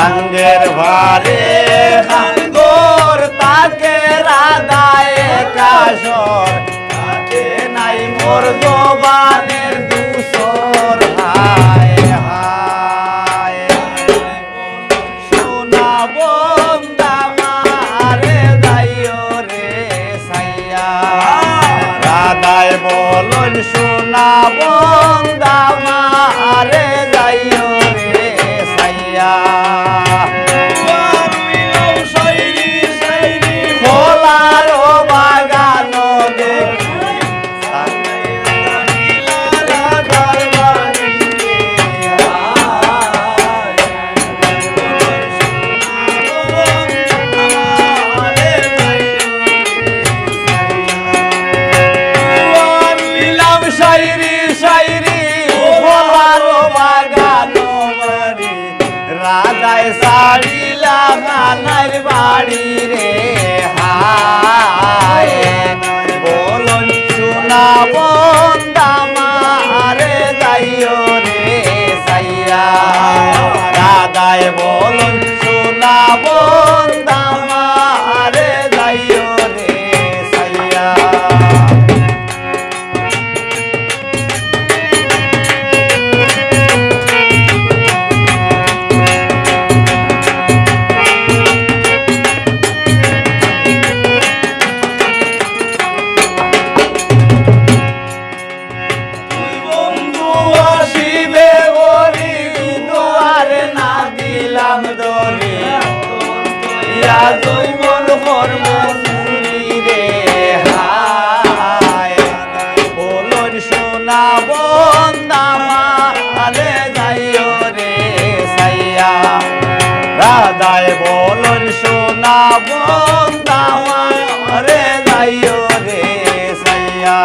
সাঙ্গের ভারে সাঙ্গর তাকে রাধায় কাশর তাকে নাই মোর জবানের দুসর। হায় হায় সোনা বন্দা মারে যাইও রে সাইয়া। রাধায় বলন সোনা বন্দা রে হায়। বলন শোনা বন্দা মারে যাইও রে সাইয়া রাধায় বলন সোনা বন্দামা আরে যাইও রে সাইয়া। রাধায় বলন সোনা বন্দামা রে যাইও রে সাইয়া।